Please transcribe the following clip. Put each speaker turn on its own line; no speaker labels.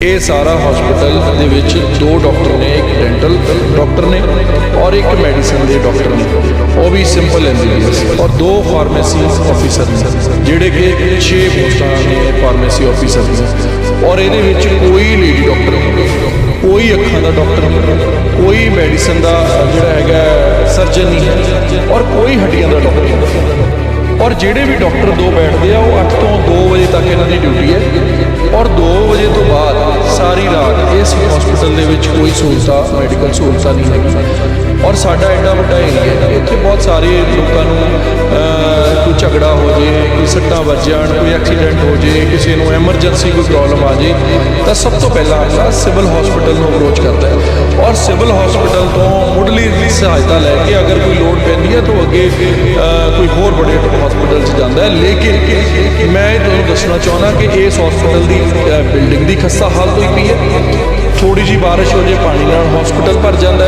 ਇਹ ਸਾਰਾ ਹਸਪੀਟਲ ਦੇ ਵਿੱਚ ਦੋ ਡਾਕਟਰ ਨੇ, ਇੱਕ ਡੈਂਟਲ ਡਾਕਟਰ ਨੇ ਔਰ ਇੱਕ ਮੈਡੀਸਨ ਦੇ ਡਾਕਟਰ ਨੇ। ਉਹ ਵੀ ਸਿੰਪਲ ਐਮਬੀਬੀਐਸ ਔਰ ਦੋ ਫਾਰਮੇਸੀ ਆਫੀਸਰ ਨੇ, ਜਿਹੜੇ ਕਿ 6 ਪੋਸਟਾਂ ਨੇ ਫਾਰਮੇਸੀ ਆਫੀਸਰ ਨੇ ਔਰ ਇਹਦੇ ਵਿੱਚ ਕੋਈ ਲੇਡੀ ਡਾਕਟਰ ਨਹੀਂ, ਕੋਈ ਅੱਖਾਂ ਦਾ ਡਾਕਟਰ ਨਹੀਂ, ਕੋਈ ਮੈਡੀਸਨ ਦਾ ਜਿਹੜਾ ਹੈਗਾ ਸਰਜਨ ਨਹੀਂ ਹੈ ਔਰ ਕੋਈ ਹੱਡੀਆਂ ਦਾ ਡਾਕਟਰ ਨਹੀਂ। ਔਰ ਜਿਹੜੇ ਵੀ ਡਾਕਟਰ ਦੋ ਬੈਠਦੇ ਆ, ਉਹ 8 ਤੋਂ 2 ਵਜੇ ਤੱਕ ਇਹਨਾਂ ਦੀ ਡਿਊਟੀ ਹੈ। ਹਸਪੀਟਲ ਦੇ ਵਿੱਚ ਕੋਈ ਸਹੂਲਤਾਂ ਮੈਡੀਕਲ ਸਹੂਲਤਾਂ ਨਹੀਂ ਹੈਗੀ ਔਰ ਸਾਡਾ ਐਡਾ ਵੱਡਾ ਏਰੀਆ ਹੈ ਇੱਥੇ ਬਹੁਤ ਸਾਰੇ ਲੋਕਾਂ ਨੂੰ ਕੋਈ ਝਗੜਾ ਹੋ ਜੇ, ਕੋਈ ਸੱਟਾਂ ਵੱਜ ਜਾਣ, ਕੋਈ ਐਕਸੀਡੈਂਟ ਹੋ ਜੇ, ਕਿਸੇ ਨੂੰ ਐਮਰਜੈਂਸੀ ਕੋਈ ਪ੍ਰੋਬਲਮ ਆ ਜੇ, ਤਾਂ ਸਭ ਤੋਂ ਪਹਿਲਾਂ ਆਪਾਂ ਸਿਵਲ ਹਸਪੀਟਲ ਨੂੰ ਅਪਰੋਚ ਕਰਦਾ ਹੈ। ਔਰ ਸਿਵਲ ਹਸਪੀਟਲ ਤੋਂ ਮੁੱਢਲੀ ਸਹਾਇਤਾ ਲੈ ਕੇ ਅਗਰ ਕੋਈ ਲੋੜ ਪੈਂਦੀ ਹੈ ਤਾਂ ਅੱਗੇ ਕੋਈ ਹੋਰ ਬੜੇ ਹਸਪੀਟਲ 'ਚ ਜਾਂਦਾ ਹੈ। ਲੇਕਿਨ ਮੈਂ ਇਹ ਤੁਹਾਨੂੰ ਦੱਸਣਾ ਚਾਹੁੰਦਾ ਕਿ ਇਸ ਹਸਪੀਟਲ ਦੀ ਬਿਲਡਿੰਗ ਦੀ ਖਸਤਾ ਹਾਲਤ ਹੋਈ ਪਈ ਹੈ। ਥੋੜੀ ਜੀ ਬਾਰਿਸ਼ ਹੋ ਜੇ ਪਾਣੀ ਨਾਲ ਹਸਪੀਟਲ ਭਰ ਜਾਂਦਾ